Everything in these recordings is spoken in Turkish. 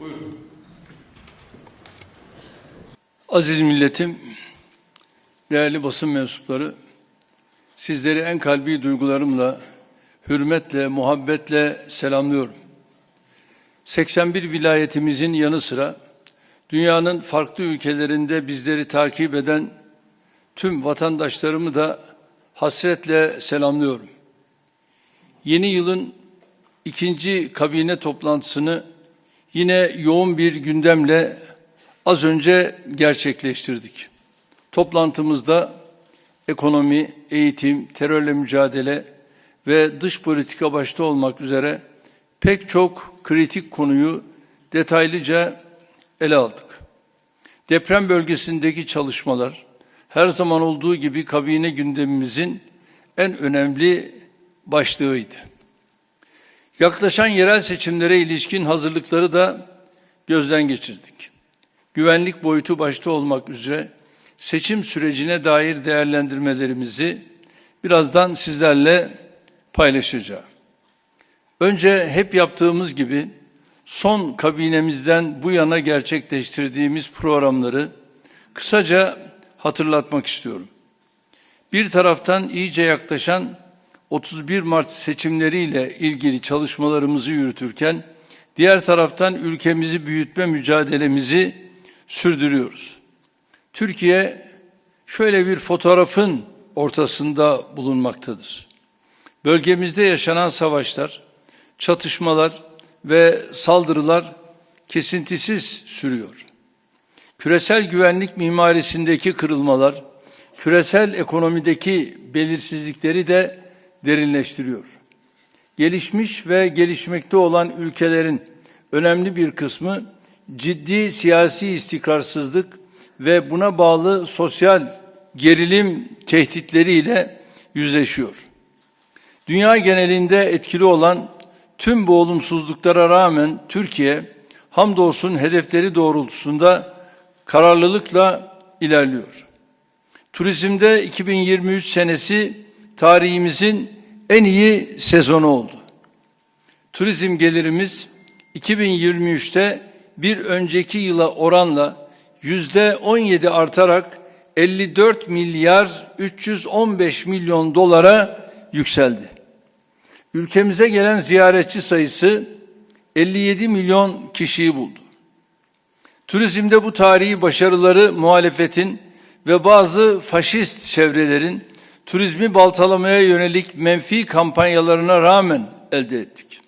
Buyurun. Aziz milletim, değerli basın mensupları, sizleri en kalbi duygularımla, hürmetle, muhabbetle selamlıyorum. 81 vilayetimizin yanı sıra dünyanın farklı ülkelerinde bizleri takip eden tüm vatandaşlarımı da hasretle selamlıyorum. Yeni yılın ikinci kabine toplantısını yine yoğun bir gündemle az önce gerçekleştirdik. Toplantımızda ekonomi, eğitim, terörle mücadele ve dış politika başta olmak üzere pek çok kritik konuyu detaylıca ele aldık. Deprem bölgesindeki çalışmalar her zaman olduğu gibi kabine gündemimizin en önemli başlığıydı. Yaklaşan yerel seçimlere ilişkin hazırlıkları da gözden geçirdik. Güvenlik boyutu başta olmak üzere seçim sürecine dair değerlendirmelerimizi birazdan sizlerle paylaşacağım. Önce hep yaptığımız gibi son kabinemizden bu yana gerçekleştirdiğimiz programları kısaca hatırlatmak istiyorum. Bir taraftan iyice yaklaşan 31 Mart seçimleriyle ilgili çalışmalarımızı yürütürken diğer taraftan ülkemizi büyütme mücadelemizi sürdürüyoruz. Türkiye şöyle bir fotoğrafın ortasında bulunmaktadır. Bölgemizde yaşanan savaşlar, çatışmalar ve saldırılar kesintisiz sürüyor. Küresel güvenlik mimarisindeki kırılmalar, küresel ekonomideki belirsizlikleri de derinleştiriyor. Gelişmiş ve gelişmekte olan ülkelerin önemli bir kısmı ciddi siyasi istikrarsızlık ve buna bağlı sosyal gerilim tehditleriyle yüzleşiyor. Dünya genelinde etkili olan tüm bu olumsuzluklara rağmen Türkiye hamdolsun hedefleri doğrultusunda kararlılıkla ilerliyor. Turizmde 2023 senesi tarihimizin en iyi sezonu oldu. Turizm gelirimiz 2023'te bir önceki yıla oranla yüzde 17 artarak 54 milyar 315 milyon dolara yükseldi. Ülkemize gelen ziyaretçi sayısı 57 milyon kişiyi buldu. Turizmde bu tarihi başarıları muhalefetin ve bazı faşist çevrelerin turizmi baltalamaya yönelik menfi kampanyalarına rağmen elde ettik.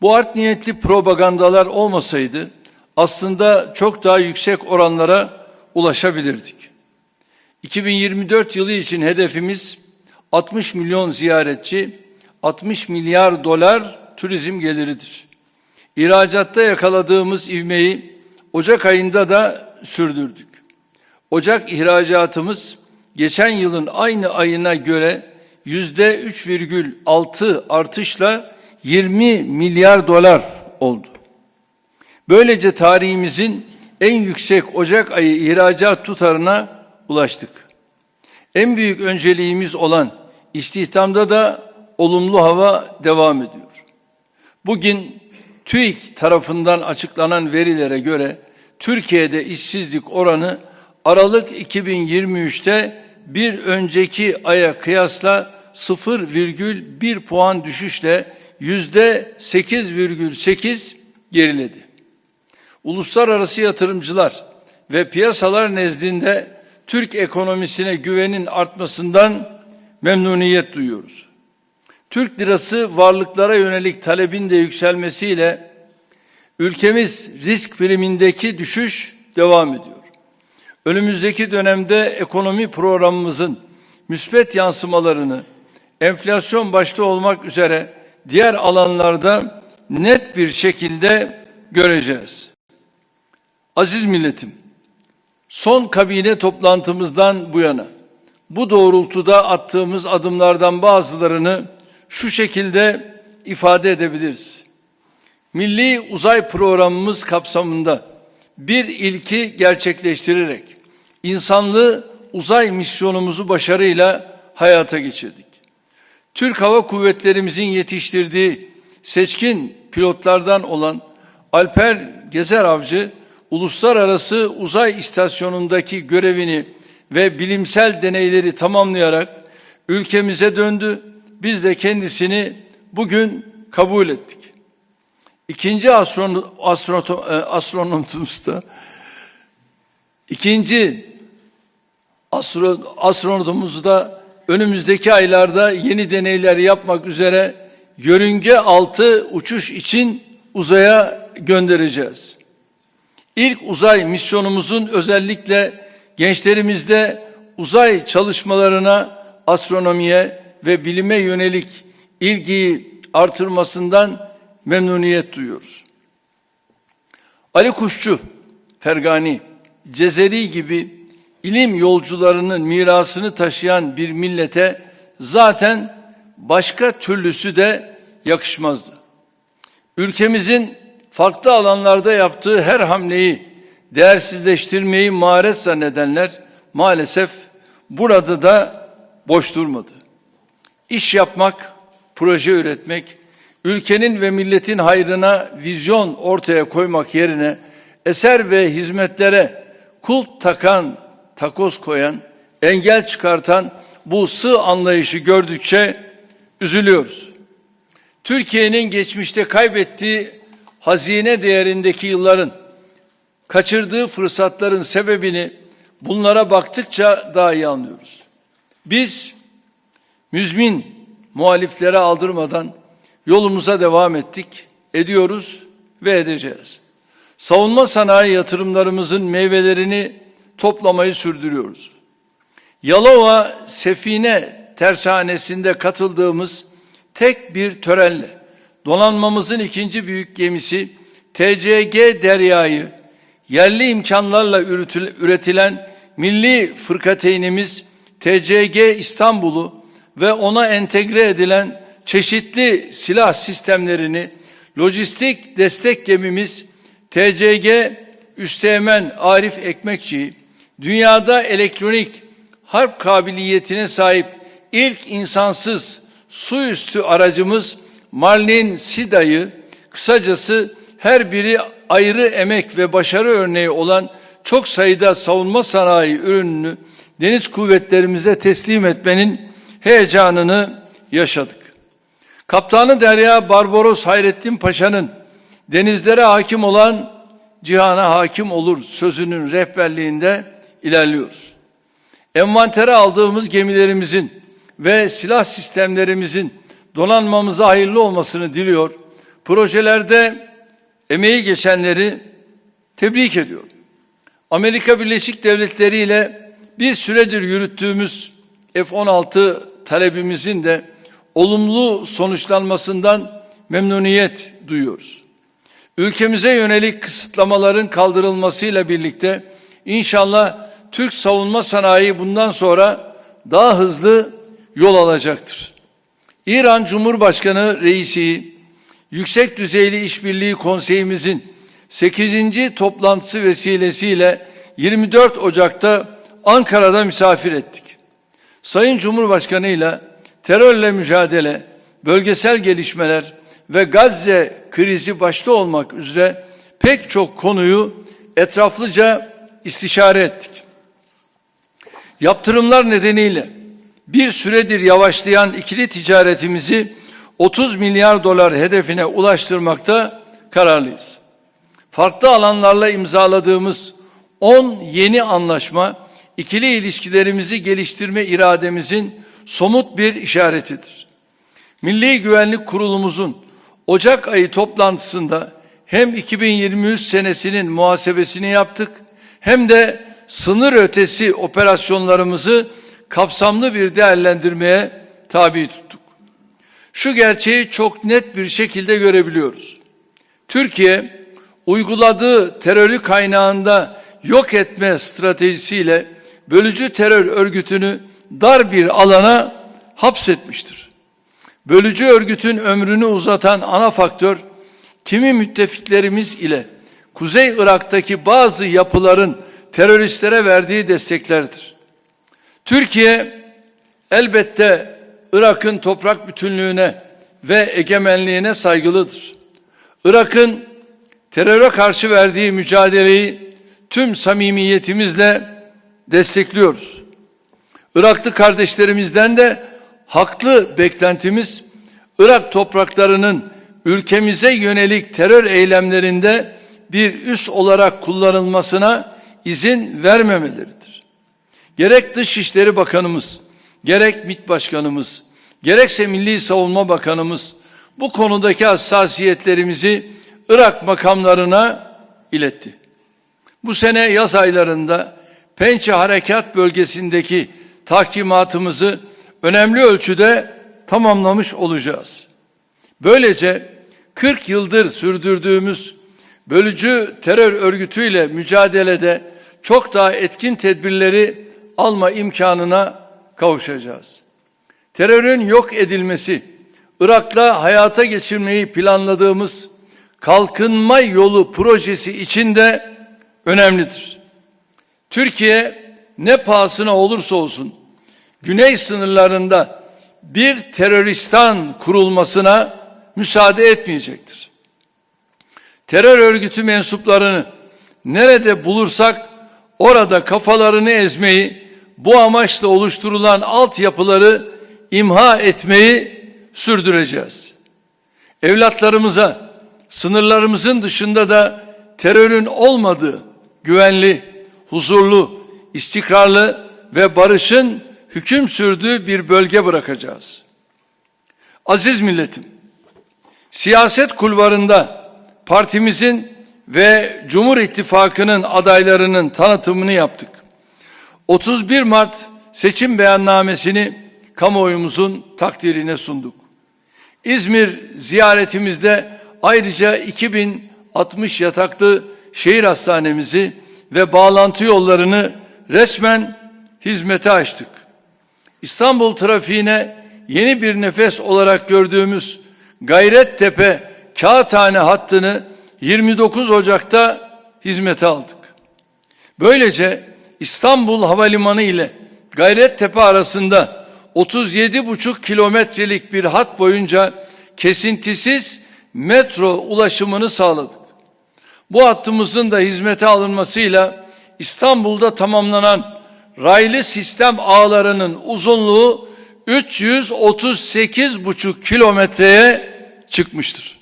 Bu art niyetli propagandalar olmasaydı aslında çok daha yüksek oranlara ulaşabilirdik. 2024 yılı için hedefimiz 60 milyon ziyaretçi, 60 milyar dolar turizm geliridir. İhracatta yakaladığımız ivmeyi Ocak ayında da sürdürdük. Ocak ihracatımız geçen yılın aynı ayına göre yüzde 3,6 artışla 20 milyar dolar oldu. Böylece tarihimizin en yüksek Ocak ayı ihracat tutarına ulaştık. En büyük önceliğimiz olan istihdamda da olumlu hava devam ediyor. Bugün TÜİK tarafından açıklanan verilere göre Türkiye'de işsizlik oranı Aralık 2023'te bir önceki aya kıyasla 0,1 puan düşüşle yüzde 8,8 geriledi. Uluslararası yatırımcılar ve piyasalar nezdinde Türk ekonomisine güvenin artmasından memnuniyet duyuyoruz. Türk lirası varlıklara yönelik talebin de yükselmesiyle ülkemiz risk primindeki düşüş devam ediyor. Önümüzdeki dönemde ekonomi programımızın müspet yansımalarını enflasyon başta olmak üzere diğer alanlarda net bir şekilde göreceğiz. Aziz milletim, son kabine toplantımızdan bu yana bu doğrultuda attığımız adımlardan bazılarını şu şekilde ifade edebiliriz. Milli uzay programımız kapsamında bir ilki gerçekleştirerek insanlı uzay misyonumuzu başarıyla hayata geçirdik. Türk Hava Kuvvetlerimizin yetiştirdiği seçkin pilotlardan olan Alper Gezer Avcı uluslararası uzay istasyonundaki görevini ve bilimsel deneyleri tamamlayarak ülkemize döndü. Biz de kendisini bugün kabul ettik. İkinci astron, astronom, e, astronotumuz da ikinci astro, astronotumuz önümüzdeki aylarda yeni deneyler yapmak üzere yörünge altı uçuş için uzaya göndereceğiz. İlk uzay misyonumuzun özellikle gençlerimizde uzay çalışmalarına, astronomiye ve bilime yönelik ilgiyi artırmasından memnuniyet duyuyoruz. Ali Kuşçu, Fergani, Cezeri gibi ilim yolcularının mirasını taşıyan bir millete zaten başka türlüsü de yakışmazdı. Ülkemizin farklı alanlarda yaptığı her hamleyi değersizleştirmeyi maharet zannedenler maalesef burada da boş durmadı. İş yapmak, proje üretmek, ülkenin ve milletin hayrına vizyon ortaya koymak yerine eser ve hizmetlere kulp takan, takoz koyan, engel çıkartan bu sığ anlayışı gördükçe üzülüyoruz. Türkiye'nin geçmişte kaybettiği hazine değerindeki yılların kaçırdığı fırsatların sebebini bunlara baktıkça daha iyi anlıyoruz. Biz müzmin muhaliflere aldırmadan yolumuza devam ettik, ediyoruz ve edeceğiz. Savunma sanayi yatırımlarımızın meyvelerini toplamayı sürdürüyoruz. Yalova Sefine Tersanesi'nde katıldığımız tek bir törenle donanmamızın ikinci büyük gemisi TCG Derya'yı yerli imkanlarla üretilen milli fırkateynimiz TCG İstanbul'u ve ona entegre edilen çeşitli silah sistemlerini lojistik destek gemimiz TCG Üsteğmen Arif Ekmekçi dünyada elektronik harp kabiliyetine sahip ilk insansız su üstü aracımız Marlin Sida'yı kısacası her biri ayrı emek ve başarı örneği olan çok sayıda savunma sanayi ürününü deniz kuvvetlerimize teslim etmenin heyecanını yaşadık. Kaptanı Derya Barbaros Hayrettin Paşa'nın denizlere hakim olan cihana hakim olur sözünün rehberliğinde ilerliyoruz. Envantere aldığımız gemilerimizin ve silah sistemlerimizin donanmamıza hayırlı olmasını diliyor. Projelerde emeği geçenleri tebrik ediyorum. Amerika Birleşik Devletleri ile bir süredir yürüttüğümüz F-16 talebimizin de olumlu sonuçlanmasından memnuniyet duyuyoruz. Ülkemize yönelik kısıtlamaların kaldırılmasıyla birlikte inşallah Türk savunma sanayi bundan sonra daha hızlı yol alacaktır. İran Cumhurbaşkanı reisi Yüksek Düzeyli İşbirliği Konseyimizin 8. toplantısı vesilesiyle 24 Ocak'ta Ankara'da misafir ettik. Sayın Cumhurbaşkanı ile terörle mücadele, bölgesel gelişmeler ve Gazze krizi başta olmak üzere pek çok konuyu etraflıca istişare ettik. Yaptırımlar nedeniyle bir süredir yavaşlayan ikili ticaretimizi 30 milyar dolar hedefine ulaştırmakta kararlıyız. Farklı alanlarla imzaladığımız 10 yeni anlaşma ikili ilişkilerimizi geliştirme irademizin somut bir işaretidir. Milli Güvenlik Kurulumuzun Ocak ayı toplantısında hem 2023 senesinin muhasebesini yaptık hem de sınır ötesi operasyonlarımızı kapsamlı bir değerlendirmeye tabi tuttuk. Şu gerçeği çok net bir şekilde görebiliyoruz. Türkiye uyguladığı terörü kaynağında yok etme stratejisiyle bölücü terör örgütünü dar bir alana hapsetmiştir. Bölücü örgütün ömrünü uzatan ana faktör kimi müttefiklerimiz ile Kuzey Irak'taki bazı yapıların teröristlere verdiği desteklerdir. Türkiye elbette Irak'ın toprak bütünlüğüne ve egemenliğine saygılıdır. Irak'ın teröre karşı verdiği mücadeleyi tüm samimiyetimizle destekliyoruz. Iraklı kardeşlerimizden de haklı beklentimiz Irak topraklarının ülkemize yönelik terör eylemlerinde bir üs olarak kullanılmasına izin vermemeleridir. Gerek Dışişleri Bakanımız, gerek MİT Başkanımız, gerekse Milli Savunma Bakanımız bu konudaki hassasiyetlerimizi Irak makamlarına iletti. Bu sene yaz aylarında Pençe Harekat Bölgesi'ndeki tahkimatımızı önemli ölçüde tamamlamış olacağız. Böylece 40 yıldır sürdürdüğümüz bölücü terör örgütüyle mücadelede çok daha etkin tedbirleri alma imkanına kavuşacağız. Terörün yok edilmesi, Irak'la hayata geçirmeyi planladığımız kalkınma yolu projesi için de önemlidir. Türkiye ne pahasına olursa olsun güney sınırlarında bir teröristan kurulmasına müsaade etmeyecektir. Terör örgütü mensuplarını nerede bulursak orada kafalarını ezmeyi, bu amaçla oluşturulan altyapıları imha etmeyi sürdüreceğiz. Evlatlarımıza sınırlarımızın dışında da terörün olmadığı güvenli, huzurlu, istikrarlı ve barışın hüküm sürdüğü bir bölge bırakacağız. Aziz milletim, siyaset kulvarında partimizin ve Cumhur İttifakı'nın adaylarının tanıtımını yaptık. 31 Mart seçim beyannamesini kamuoyumuzun takdirine sunduk. İzmir ziyaretimizde ayrıca 2060 yataklı şehir hastanemizi ve bağlantı yollarını resmen hizmete açtık. İstanbul trafiğine yeni bir nefes olarak gördüğümüz Gayrettepe Kağıthane hattını 29 Ocak'ta hizmete aldık. Böylece İstanbul Havalimanı ile Gayrettepe arasında 37,5 kilometrelik bir hat boyunca kesintisiz metro ulaşımını sağladık. Bu hattımızın da hizmete alınmasıyla İstanbul'da tamamlanan raylı sistem ağlarının uzunluğu 338,5 kilometreye çıkmıştır.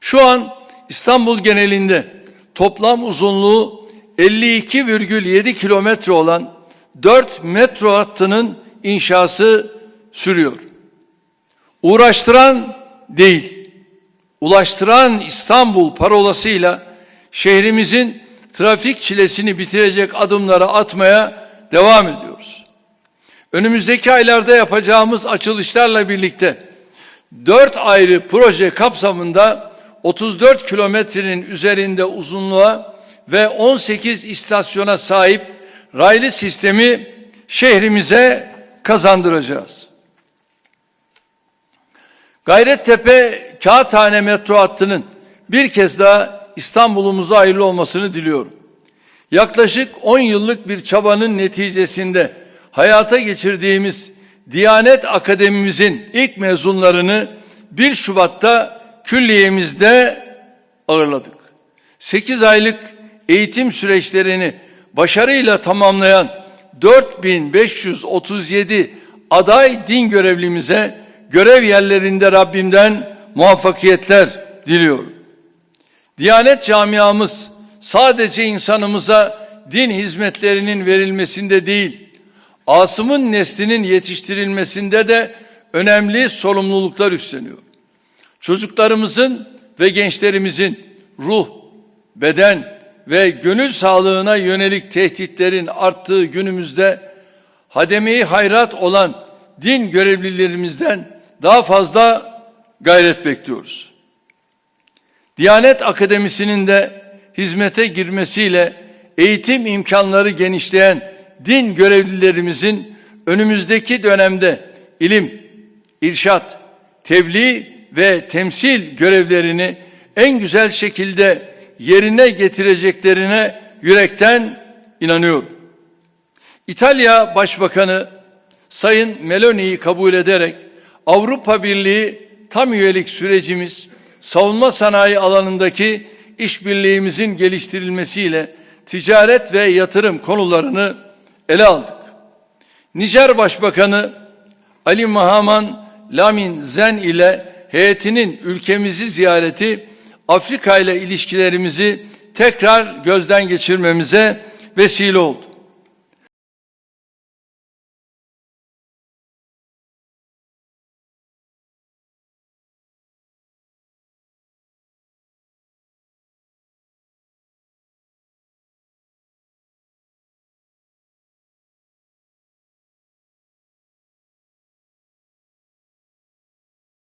Şu an İstanbul genelinde toplam uzunluğu 52,7 kilometre olan 4 metro hattının inşası sürüyor. Uğraştıran değil, ulaştıran İstanbul parolasıyla şehrimizin trafik çilesini bitirecek adımları atmaya devam ediyoruz. Önümüzdeki aylarda yapacağımız açılışlarla birlikte dört ayrı proje kapsamında 34 kilometrenin üzerinde uzunluğa ve 18 istasyona sahip raylı sistemi şehrimize kazandıracağız. Gayrettepe Kağıthane metro hattının bir kez daha İstanbul'umuza hayırlı olmasını diliyorum. Yaklaşık 10 yıllık bir çabanın neticesinde hayata geçirdiğimiz Diyanet Akademimizin ilk mezunlarını 1 Şubat'ta külliyemizde ağırladık. 8 aylık eğitim süreçlerini başarıyla tamamlayan 4537 aday din görevlimize görev yerlerinde Rabbimden muvaffakiyetler diliyorum. Diyanet camiamız sadece insanımıza din hizmetlerinin verilmesinde değil, Asım'ın neslinin yetiştirilmesinde de önemli sorumluluklar üstleniyor. Çocuklarımızın ve gençlerimizin ruh, beden ve gönül sağlığına yönelik tehditlerin arttığı günümüzde hademeyi hayrat olan din görevlilerimizden daha fazla gayret bekliyoruz. Diyanet Akademisi'nin de hizmete girmesiyle eğitim imkanları genişleyen din görevlilerimizin önümüzdeki dönemde ilim, irşat, tebliğ ve temsil görevlerini en güzel şekilde yerine getireceklerine yürekten inanıyorum. İtalya Başbakanı Sayın Meloni'yi kabul ederek Avrupa Birliği tam üyelik sürecimiz savunma sanayi alanındaki işbirliğimizin geliştirilmesiyle ticaret ve yatırım konularını ele aldık. Nijer Başbakanı Ali Mahaman Lamin Zen ile heyetinin ülkemizi ziyareti Afrika ile ilişkilerimizi tekrar gözden geçirmemize vesile oldu.